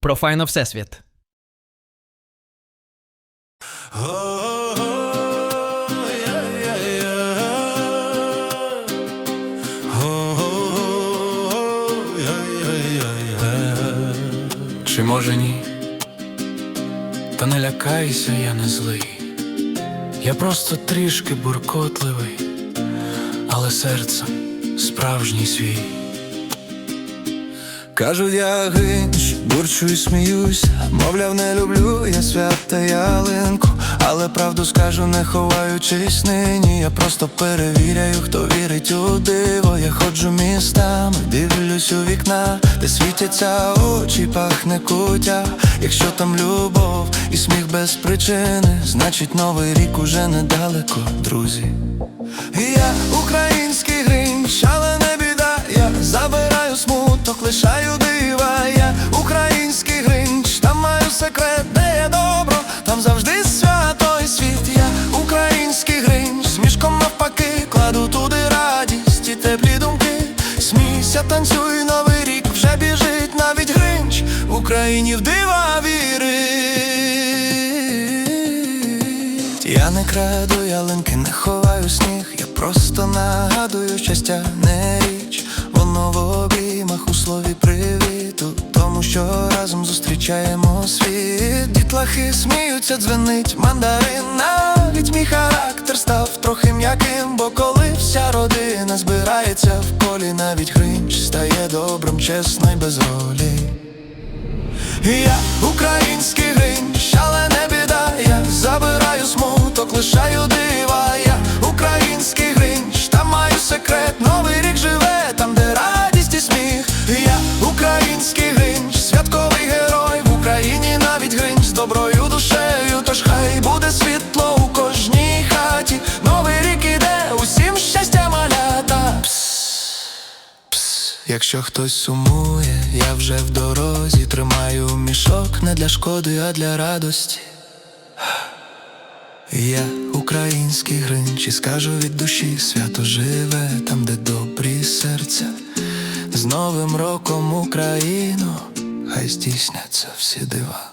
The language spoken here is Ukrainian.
Про файно Всесвіт. Чи може ні? Та не лякайся, я не злий. Я просто трішки буркотливий, але серцем справжній свій. Кажуть, я гинч, бурчу і сміюсь, мовляв, не люблю я свята ялинку, але правду скажу, не ховаючись нині. Я просто перевіряю, хто вірить у диво. Я ходжу містами, дивлюсь у вікна, де світяться очі, пахне куття. Якщо там любов і сміх без причини, значить новий рік уже недалеко, друзі. Я український гринч, але лишаю дива, я український гринч, там маю секрет, де є добро, там завжди свято і світ, я український гринч, з мішком навпаки, кладу туди радість і теплі думки. Смійся, танцюй, новий рік вже біжить, навіть гринч в Україні в дива вірить. Я не краду ялинки, не ховаю сніг, я просто нагадую щастя не слові привіту, тому що разом зустрічаємо світ. Дітлахи сміються, дзвенить мандарин, навіть мій характер став трохи м'яким, бо коли вся родина збирається в колі, навіть гринч стає добрим, чесно й без ролі. Я український гринч, якщо хтось сумує, я вже в дорозі тримаю мішок не для шкоди, а для радості. Я український гринч і скажу від душі, свято живе там, де добрі серця. З Новим роком Україну, хай здійсняться всі дива.